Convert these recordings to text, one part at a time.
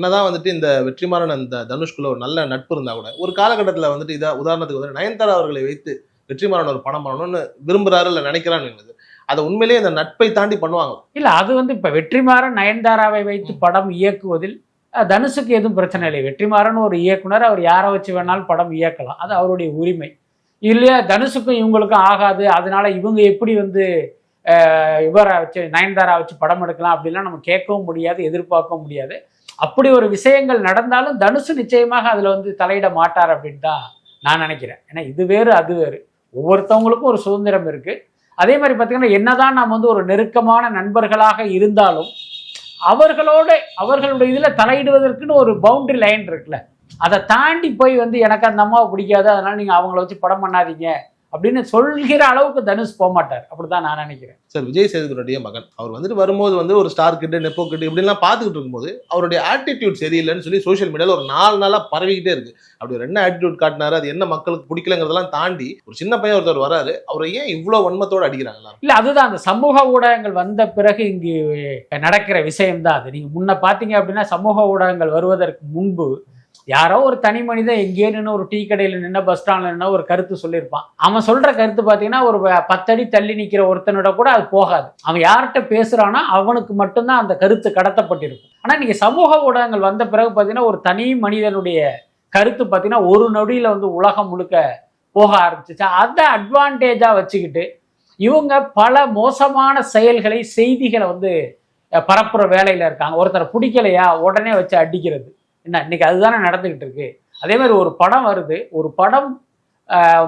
என்னதான் வந்துட்டு இந்த வெற்றிமாறன் அந்த தனுஷ்குள்ள ஒரு நல்ல நட்பு இருந்தா கூட ஒரு காலகட்டத்தில் வந்துட்டு இதா உதாரணத்துக்கு வந்து நயன்தாரா அவர்களை வைத்து வெற்றிமாறன் ஒரு படம் பண்ணணும்னு விரும்புறாரு இல்லை நினைக்கிறான்னு அதை உண்மையிலேயே அந்த நட்பை தாண்டி பண்ணுவாங்க. இல்ல அது வந்து இப்ப வெற்றிமாறன் நயன்தாராவை வைத்து படம் இயக்குவதில் தனுஷுக்கு எதுவும் பிரச்சனை இல்லை. வெற்றிமாறன் ஒரு இயக்குனர் அவர் யாரை வச்சு வேணாலும் படம் இயக்கலாம். அது அவருடைய உரிமை. இல்லையா தனுஷுக்கும் இவங்களுக்கும் ஆகாது. அதனால இவங்க எப்படி வந்து இவரை வச்சு நயன்தாரா வச்சு படம் எடுக்கலாம் அப்படிலாம் நம்ம கேட்கவும் முடியாது எதிர்பார்க்கவும் முடியாது. அப்படி ஒரு விஷயங்கள் நடந்தாலும் தனுஷு நிச்சயமாக அதில் வந்து தலையிட மாட்டார் அப்படின்னு தான் நான் நினைக்கிறேன். ஏன்னா இது வேறு அது வேறு. ஒவ்வொருத்தவங்களுக்கும் ஒரு சுதந்திரம் இருக்குது அதே மாதிரி பார்த்தீங்கன்னா என்னதான் நாம் வந்து ஒரு நெருக்கமான நண்பர்களாக இருந்தாலும் அவர்களோட அவர்களுடைய இதில் தலையிடுவதற்குன்னு ஒரு பவுண்டரி லைன் இருக்குல்ல. அதை தாண்டி போய் வந்து எனக்கு அந்த அம்மாவை பிடிக்காது அதனால் நீங்கள் அவங்கள வச்சு படம் பண்ணாதீங்க. அப்படின்னு சொல்கிற அளவுக்கு தனுஷ் போக மாட்டார் அப்படிதான் நான் நினைக்கிறேன். சார் விஜய் சேதுபதியுடைய மகன். அவர் வந்துட்டு வரும்போது வந்து ஒரு ஸ்டார் கிட்ட நெப்போ கிட்ட இப்படிலாம் பார்த்துக்கிட்டு இருக்கும்போது அவருடைய ஆட்டிடியூட் சரியில்லைன்னு சொல்லி சோஷியல் மீடியாவில் ஒரு நாலு நாளாக பரவிக்கிட்டே இருக்கு. அப்படி ஒரு என்ன ஆட்டிடியூட் காட்டினாரு அது என்ன மக்களுக்கு பிடிக்கலங்கிறதெல்லாம் தாண்டி ஒரு சின்ன பையன் ஒருத்தர் வராரு. அவரை ஏன் இவ்வளோ வன்மத்தோட அடிக்கிறாங்க எல்லாரும்? இல்லை அதுதான். அந்த சமூக ஊடகங்கள் வந்த பிறகு இங்கு நடக்கிற விஷயம்தான் அது. நீங்கள் முன்ன பார்த்தீங்க அப்படின்னா சமூக ஊடகங்கள் வருவதற்கு முன்பு யாரோ ஒரு தனி மனிதன் எங்கேயே நின்று ஒரு டீ கடையில் நின்று பஸ் ஸ்டாண்டில் நின்று ஒரு கருத்து சொல்லியிருப்பான். அவன் சொல்கிற கருத்து பார்த்தீங்கன்னா ஒரு பத்தடி தள்ளி நிற்கிற ஒருத்தனோட கூட அது போகாது. அவன் யார்கிட்ட பேசுகிறானோ அவனுக்கு மட்டும்தான் அந்த கருத்து கடத்தப்பட்டிருக்கும். ஆனால் நீங்கள் சமூக ஊடகங்கள் வந்த பிறகு பார்த்தீங்கன்னா ஒரு தனி மனிதனுடைய கருத்து பார்த்தீங்கன்னா ஒரு நொடியில் வந்து உலகம் முழுக்க போக ஆரம்பிச்சிச்சு. அதை அட்வான்டேஜாக வச்சுக்கிட்டு இவங்க பல மோசமான செயல்களை செய்திகளை வந்து பரப்புகிற பரப்புற வேலையில் இருக்காங்க. ஒருத்தரை பிடிக்கலையா? உடனே வச்சு அடிக்கிறது. என்ன இன்னைக்கு அதுதானே நடந்துக்கிட்டு இருக்கு. அதே மாதிரி ஒரு படம் வருது. ஒரு படம்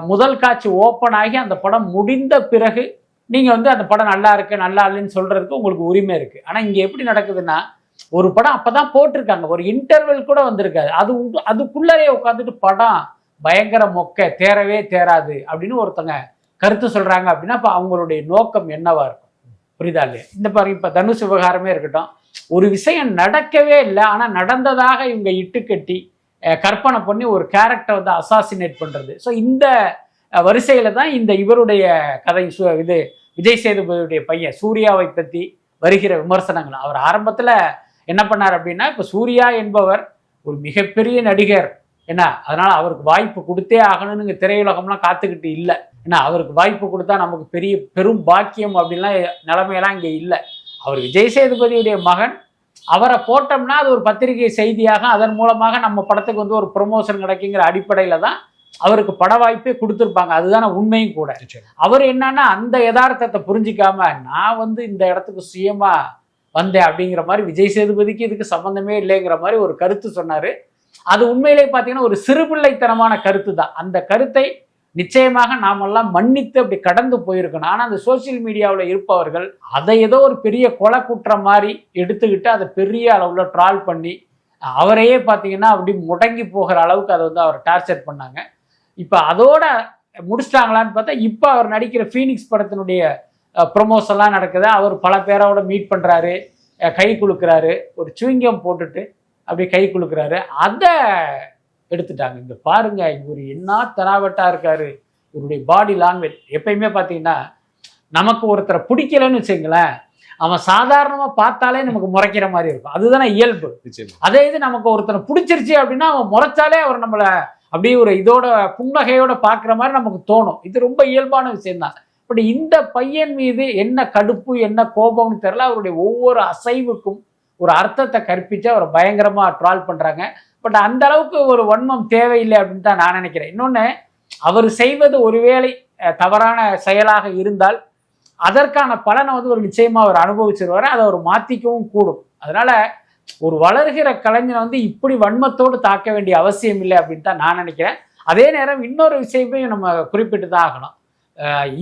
முதல் காட்சி ஓப்பன் ஆகி அந்த படம் முடிந்த பிறகு நீங்கள் வந்து அந்த படம் நல்லா இருக்கு நல்லா இல்லைன்னு சொல்கிறதுக்கு உங்களுக்கு உரிமை இருக்குது ஆனால் இங்கே எப்படி நடக்குதுன்னா ஒரு படம் அப்போ தான் போட்டிருக்காங்க. ஒரு இன்டர்வெல் கூட வந்திருக்காது. அது உ- உட்காந்துட்டு படம் பயங்கர மொக்க தேரவே தேராது அப்படின்னு ஒருத்தங்க கருத்து சொல்கிறாங்க அப்படின்னா இப்போ அவங்களுடைய நோக்கம் என்னவா இருக்கும்? புரியுதா இல்லையா? இந்த பாருங்க இப்போ தனுஷ் விவகாரமே இருக்கட்டும். ஒரு விஷயம் நடக்கவே இல்லை ஆனால் நடந்ததாக இவங்க இட்டுக்கட்டி கற்பனை பண்ணி ஒரு கேரக்டர் வந்து அசாசினேட் பண்ணுறது ஸோ இந்த வரிசையில் தான் இந்த இவருடைய கதை சு- இது விஜய் சேதுபதியுடைய பையன் சூர்யாவை பற்றி வருகிற விமர்சனங்கள். அவர் ஆரம்பத்தில் என்ன பண்ணார் அப்படின்னா இப்போ சூர்யா என்பவர் ஒரு மிகப்பெரிய நடிகர். என்ன அதனால் அவருக்கு வாய்ப்பு கொடுத்தே ஆகணும்னு திரையுலகம்லாம் காத்துக்கிட்டு இல்லை. ஏன்னா அவருக்கு வாய்ப்பு கொடுத்தா நமக்கு பெரிய பெரும் பாக்கியம் அப்படின்லாம் நிலைமையெல்லாம் இங்கே இல்லை. அவர் விஜய் சேதுபதியுடைய மகன். அவரை போட்டோம்னா அது ஒரு பத்திரிகை செய்தியாக அதன் மூலமாக நம்ம படத்துக்கு வந்து ஒரு ப்ரொமோஷன் கிடைக்குங்கிற அடிப்படையில தான் அவருக்கு பட வாய்ப்பே கொடுத்துருப்பாங்க. அதுதானே உண்மையும் கூட. அவர் என்னன்னா அந்த யதார்த்தத்தை புரிஞ்சிக்காம நான் வந்து இந்த இடத்துக்கு சுயமா வந்தேன் அப்படிங்கிற மாதிரி விஜய் சேதுபதிக்கு இதுக்கு சம்பந்தமே இல்லைங்கிற மாதிரி ஒரு கருத்து சொன்னாரு. அது உண்மையிலே பார்த்தீங்கன்னா ஒரு சிறுபிள்ளைத்தனமான கருத்து தான் அந்த கருத்தை நிச்சயமாக நாமெல்லாம் மன்னித்து அப்படி கடந்து போயிருக்கணும். ஆனால் அந்த சோஷியல் மீடியாவில் இருப்பவர்கள் அதை ஏதோ ஒரு பெரிய கொலை குற்றம் மாதிரி எடுத்துக்கிட்டு அதை பெரிய அளவில் ட்ரால் பண்ணி அவரையே பார்த்தீங்கன்னா அப்படி முடங்கி போகிற அளவுக்கு அதை வந்து அவர் டார்ச்சர் பண்ணாங்க. இப்போ அதோட முடிச்சிட்டாங்களான்னு பார்த்தா இப்போ அவர் நடிக்கிற ஃபீனிக்ஸ் படத்தினுடைய ப்ரொமோஷன்லாம் நடக்குது. அவர் பல பேரோட மீட் பண்ணுறாரு கை குலுக்கிறாரு. ஒரு சுவிங்கம் போட்டுட்டு அப்படி கை குலுக்கிறாரு. அதை எடுத்துட்டாங்க. இங்க பாருங்க இவர் என்ன தராவட்டா இருக்காரு. இவருடைய பாடி லாங்குவேஜ் எப்பயுமே பார்த்தீங்கன்னா நமக்கு ஒருத்தரை பிடிக்கலன்னு வச்சுங்களேன் அவன் சாதாரணமா பார்த்தாலே நமக்கு முறைக்கிற மாதிரி இருக்கும். அதுதானே இயல்பு. அதே இது நமக்கு ஒருத்தனை பிடிச்சிருச்சு அப்படின்னா அவன் முறைச்சாலே அவர் நம்மளை அப்படியே ஒரு இதோட புன்னகையோட பார்க்குற மாதிரி நமக்கு தோணும். இது ரொம்ப இயல்பான விஷயம்தான். பட் இந்த பையன் மீது என்ன கடுப்பு என்ன கோபம்னு தெரியல. அவருடைய ஒவ்வொரு அசைவுக்கும் ஒரு அர்த்தத்தை கற்பிச்சு அவரை பயங்கரமா ட்ரால் பண்றாங்க. பட் அந்த அளவுக்கு ஒரு வன்மம் தேவையில்லை அப்படின்னு தான் நான் நினைக்கிறேன். இன்னொன்று அவர் செய்வது ஒருவேளை தவறான செயலாக இருந்தால் அதற்கான பலனை வந்து ஒரு நிச்சயமாக அவர் அனுபவிச்சிருவார் அதை அவர் மாத்திக்கவும் கூடும். அதனால ஒரு வளர்கிற கலைஞனை வந்து இப்படி வன்மத்தோடு தாக்க வேண்டிய அவசியம் இல்லை அப்படின்னு தான் நான் நினைக்கிறேன். அதே நேரம் இன்னொரு விஷயத்தையும் நம்ம குறிப்பிட்டு தான் ஆகணும்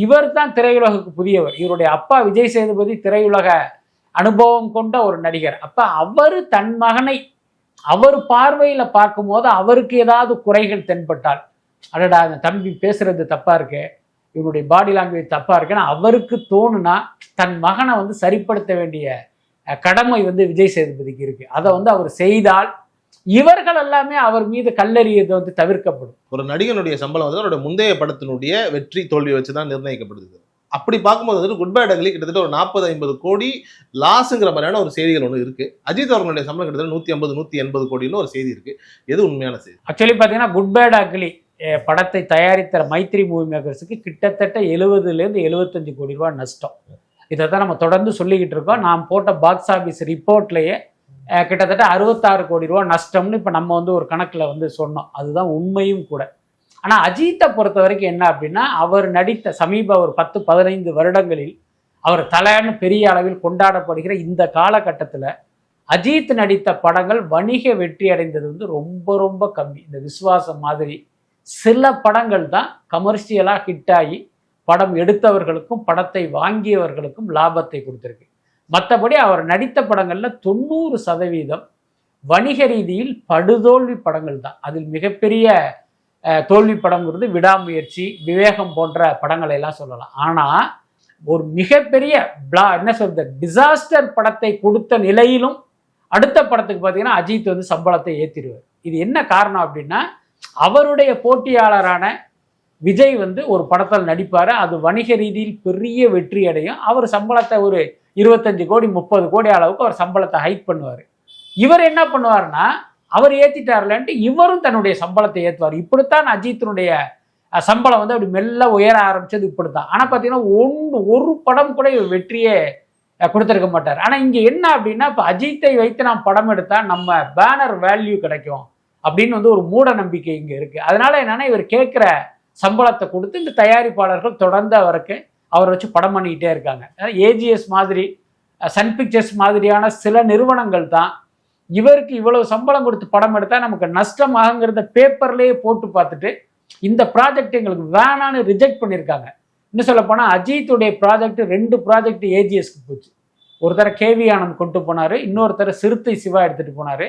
இவர் தான் திரையுலகுக்கு புதியவர். இவருடைய அப்பா விஜய் சேதுபதி திரையுலக அனுபவம் கொண்ட ஒரு நடிகர். அப்ப அவர் தன் மகனை அவர் பார்வையில் பார்க்கும்போது அவருக்கு ஏதாவது குறைகள் தென்பட்டால் அடடா அந்த தம்பி பேசுறது தப்பா இருக்கு இவனுடைய பாடி லாங்குவேஜ் தப்பா இருக்குன்னு அவருக்கு தோணுனா தன் மகனை வந்து சரிப்படுத்த வேண்டிய கடமை வந்து விஜய் சேதுபதிக்கு இருக்கு. அதை வந்து அவர் செய்தால் இவர்கள் எல்லாமே அவர் மீது கல்லறியது வந்து தவிர்க்கப்படும். ஒரு நடிகனுடைய சம்பளம் வந்து அவருடைய முந்தைய படத்தினுடைய வெற்றி தோல்வி வச்சு தான் நிர்ணயிக்கப்படுது. அப்படி பார்க்கும்போது வந்துட்டு குட் பை அகலி கிட்டத்தட்ட ஒரு நாற்பது ஐம்பது கோடி லாஸுங்கிற மாதிரியான ஒரு செய்திகள் ஒன்று இருக்கு. அஜித் அவர்களுடைய சம்பளம் கிட்டத்தட்ட நூத்தி ஐம்பது நூத்தி எண்பது கோடின்னு ஒரு செய்தி இருக்கு. எது உண்மையான செய்தி? ஆக்சுவலி பார்த்தீங்கன்னா குட் பை அக்லி படத்தை தயாரித்த மைத்ரி மூவி மேக்கர்ஸுக்கு கிட்டத்தட்ட எழுபதுலேருந்து எழுபத்தஞ்சு கோடி ரூபாய் நஷ்டம். இதை தான் நம்ம தொடர்ந்து சொல்லிக்கிட்டு இருக்கோம். நாம் போட்ட பாக்ஸ் ஆஃபீஸ் ரிப்போர்ட்லேயே கிட்டத்தட்ட அறுபத்தாறு கோடி ரூபா நஷ்டம்னு இப்போ நம்ம வந்து ஒரு கணக்கில் வந்து சொன்னோம். அதுதான் உண்மையும் கூட. ஆனால் அஜித்தை பொறுத்த வரைக்கும் என்ன அப்படின்னா அவர் நடித்த சமீப ஒரு பத்து பதினைந்து வருடங்களில் அவர் தலைன்னு பெரிய அளவில் கொண்டாடப்படுகிற இந்த காலகட்டத்தில் அஜித் நடித்த படங்கள் வணிக வெற்றி அடைந்தது வந்து ரொம்ப ரொம்ப கம்மி. இந்த விசுவாசம் மாதிரி சில படங்கள் தான் கமர்ஷியலாக ஹிட் ஆகி படம் எடுத்தவர்களுக்கும் படத்தை வாங்கியவர்களுக்கும் லாபத்தை கொடுத்துருக்கு. மற்றபடி அவர் நடித்த படங்களில் தொண்ணூறு சதவீதம் வணிக ரீதியில் படுதோல்வி படங்கள் தான். அதில் மிகப்பெரிய தோல்வி படங்கிறது விடாமுயற்சி விவேகம் போன்ற படங்களை எல்லாம் சொல்லலாம். ஆனால் ஒரு மிகப்பெரிய பிளா என்ன சொல்றது டிசாஸ்டர் படத்தை கொடுத்த நிலையிலும் அடுத்த படத்துக்கு பார்த்தீங்கன்னா அஜித் வந்து சம்பளத்தை ஏற்றிடுவார் இது என்ன காரணம் அப்படின்னா அவருடைய போட்டியாளரான விஜய் வந்து ஒரு படத்தில் நடிப்பார். அது வணிக ரீதியில் பெரிய வெற்றி அடையும். அவர் சம்பளத்தை ஒரு இருபத்தஞ்சு கோடி முப்பது கோடி அளவுக்கு அவர் சம்பளத்தை ஹைக் பண்ணுவார். இவர் என்ன பண்ணுவார்னா அவர் ஏற்றிட்டார்லன்ட்டு இவரும் தன்னுடைய சம்பளத்தை ஏற்றுவார் இப்படித்தான் அஜித்தினுடைய சம்பளம் வந்து அப்படி மெல்ல உயர ஆரம்பிச்சது இப்படித்தான். ஆனால் பார்த்தீங்கன்னா ஒன்று ஒரு படம் கூட இவர் வெற்றியே கொடுத்துருக்க மாட்டார். ஆனால் இங்கே என்ன அப்படின்னா இப்போ அஜித்தை வைத்து நாம் படம் எடுத்தால் நம்ம பேனர் வேல்யூ கிடைக்கும் அப்படின்னு வந்து ஒரு மூட நம்பிக்கை இங்கே இருக்குது அதனால என்னென்னா இவர் கேட்குற சம்பளத்தை கொடுத்து இந்த தயாரிப்பாளர்கள் தொடர்ந்து அவருக்கு அவரை வச்சு படம் பண்ணிக்கிட்டே இருக்காங்க. ஏஜிஎஸ் மாதிரி சன் பிக்சர்ஸ் மாதிரியான சில நிறுவனங்கள் தான் இவருக்கு இவ்வளவு சம்பளம் கொடுத்து படம் எடுத்தால் நமக்கு நஷ்டமாகங்கிறத பேப்பர்லேயே போட்டு பார்த்துட்டு இந்த ப்ராஜெக்ட் எங்களுக்கு வேணான்னு ரிஜெக்ட் பண்ணியிருக்காங்க. இன்னும் சொல்லப்போனால் அஜித்துடைய ப்ராஜெக்ட் ரெண்டு ப்ராஜெக்ட் ஏஜிஎஸ்க்கு போச்சு. ஒருத்தர கேவி ஆனந்த் கொண்டு போனார் இன்னொருத்தர சிறுத்தை சிவா எடுத்துகிட்டு போனார்.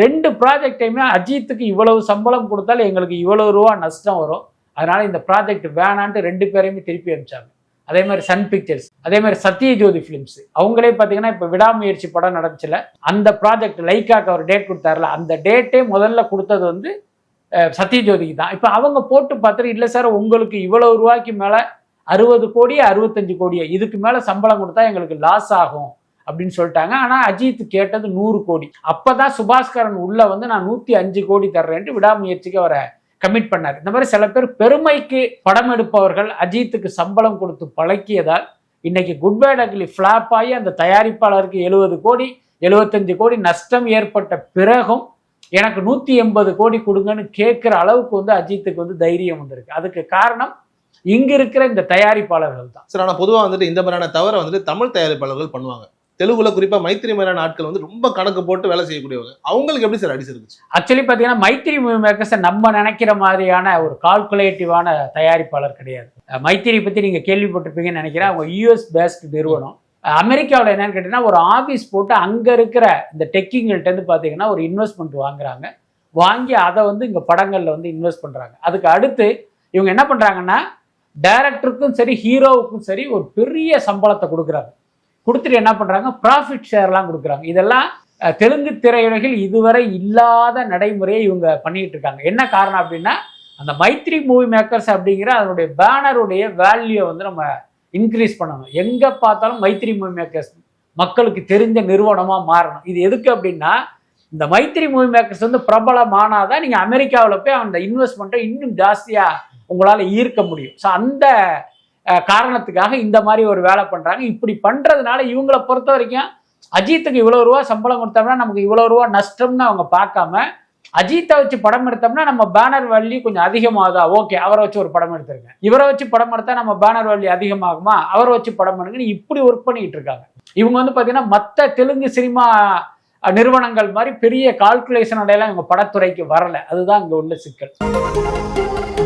ரெண்டு ப்ராஜெக்டையுமே அஜித்துக்கு இவ்வளவு சம்பளம் கொடுத்தாலும் எங்களுக்கு இவ்வளவு ரூபா நஷ்டம் வரும். அதனால் இந்த ப்ராஜெக்ட் வேணான்ட்டு ரெண்டு பேரையுமே திருப்பி அனுப்பிச்சாங்க. அதே மாதிரி சன் பிக்சர்ஸ் அதே மாதிரி சத்யஜோதி ஃபிலிம்ஸ் அவங்களே பார்த்தீங்கன்னா இப்போ விடாமுயற்சி படம் நடந்துச்சுல அந்த ப்ராஜெக்ட் லைக்காக்கு அவர் டேட் கொடுத்தாருல அந்த டேட்டே முதல்ல கொடுத்தது வந்து சத்யஜோதிக்கு தான். இப்போ அவங்க போட்டு பார்த்துட்டு இல்லை சார் உங்களுக்கு இவ்வளோ ரூபாய்க்கு மேலே அறுபது கோடியே அறுபத்தஞ்சு கோடியே இதுக்கு மேலே சம்பளம் கொடுத்தா எங்களுக்கு லாஸ் ஆகும் அப்படின்னு சொல்லிட்டாங்க. ஆனால் அஜித் கேட்டது நூறு கோடி. அப்போ தான் சுபாஸ்கரன் உள்ள வந்து நான் நூற்றி அஞ்சு கோடி தர்றேன்ட்டு விடாமுயற்சிக்கு அவரை கமிட் பண்ணார். இந்த மாதிரி சில பேர் பெருமைக்கு படம் எடுப்பவர்கள் அஜித்துக்கு சம்பளம் கொடுத்து பழக்கியதால் இன்னைக்கு குட் பேட் அக்லி ஃப்ளாப் ஆகி அந்த தயாரிப்பாளருக்கு எழுபது கோடி எழுபத்தஞ்சு கோடி நஷ்டம் ஏற்பட்ட பிறகும் எனக்கு நூற்றி எண்பது கோடி கொடுங்கன்னு கேட்குற அளவுக்கு வந்து அஜித்துக்கு வந்து தைரியம் வந்திருக்கு. அதுக்கு காரணம் இங்க இருக்கிற இந்த தயாரிப்பாளர்கள் தான். சார் ஆனால் பொதுவாக வந்துட்டு இந்த மாதிரியான தவறை வந்துட்டு தமிழ் தயாரிப்பாளர்கள் பண்ணுவாங்க. தெலுங்குல குறிப்பா மைத்திரி மேலான ஆட்கள் வந்து ரொம்ப கணக்கு போட்டு வேலை செய்யக்கூடியவங்க. அவங்களுக்கு எப்படி சார் அடிச்சிருக்கு ஆக்சுவலி பாத்தீங்கன்னா மைத்திரி மூவி மேக்கர்ஸை நம்ம நினைக்கிற மாதிரியான ஒரு கால்குலேட்டிவான தயாரிப்பாளர் கிடையாது. மைத்திரி பத்தி நீங்க கேள்விப்பட்டிருப்பீங்கன்னு நினைக்கிறேன். அவங்க யூஎஸ் பேஸ்ட் நிறுவனம். அமெரிக்காவில் என்னன்னு கேட்டீங்கன்னா ஒரு ஆஃபீஸ் போட்டு அங்கே இருக்கிற இந்த டெக்கிங்கள்ட்டேருந்து பார்த்தீங்கன்னா ஒரு இன்வெஸ்ட்மெண்ட் வாங்குறாங்க. வாங்கி அதை வந்து இங்கே படங்களில் வந்து இன்வெஸ்ட் பண்ணுறாங்க அதுக்கு அடுத்து இவங்க என்ன பண்ணுறாங்கன்னா டைரக்டருக்கும் சரி ஹீரோவுக்கும் சரி ஒரு பெரிய சம்பளத்தை கொடுக்குறாங்க. கொடுத்துட்டு என்ன பண்ணுறாங்க ப்ராஃபிட் ஷேர்லாம் கொடுக்குறாங்க. இதெல்லாம் தெலுங்கு திரையுலகில் இதுவரை இல்லாத நடைமுறையை இவங்க பண்ணிகிட்டு இருக்காங்க. என்ன காரணம் அப்படின்னா அந்த மைத்ரி மூவி மேக்கர்ஸ் அப்படிங்கிற அதனுடைய பேனருடைய வேல்யூவை வந்து நம்ம இன்க்ரீஸ் பண்ணணும். எங்கே பார்த்தாலும் மைத்ரி மூவி மேக்கர்ஸ் மக்களுக்கு தெரிஞ்ச நிறுவனமாக மாறணும். இது எதுக்கு அப்படின்னா இந்த மைத்ரி மூவி மேக்கர்ஸ் வந்து பிரபலமானாதான் நீங்கள் அமெரிக்காவில் போய் அந்த இன்வெஸ்ட்மெண்ட்டை இன்னும் ஜாஸ்தியாக உங்களால் ஈர்க்க முடியும். ஸோ அந்த காரணத்துக்காக இந்த மாதிரி ஒரு வேலை பண்ணுறாங்க இப்படி பண்ணுறதுனால இவங்கள பொறுத்த வரைக்கும் அஜித்துக்கு இவ்வளோ ரூபா சம்பளம் கொடுத்தோம்னா நமக்கு இவ்வளோ ரூபா நஷ்டம்னு அவங்க பார்க்காம அஜித்தை வச்சு படம் எடுத்தோம்னா நம்ம பேனர் வேல்யூ கொஞ்சம் அதிகமாகுதா? ஓகே அவரை வச்சு ஒரு படம் எடுத்திருக்கேன் இவரை வச்சு படம் எடுத்தா நம்ம பேனர் வேல்யூ அதிகமாகுமா? அவரை வச்சு படம் எடுங்கன்னு இப்படி ஒர்க் பண்ணிட்டு இருக்காங்க. இவங்க வந்து பார்த்தீங்கன்னா மற்ற தெலுங்கு சினிமா நிறுவனங்கள் மாதிரி பெரிய கால்குலேஷன் அடையெல்லாம் இவங்க படத்துறைக்கு வரல. அதுதான் இங்க உள்ள சிக்கல்.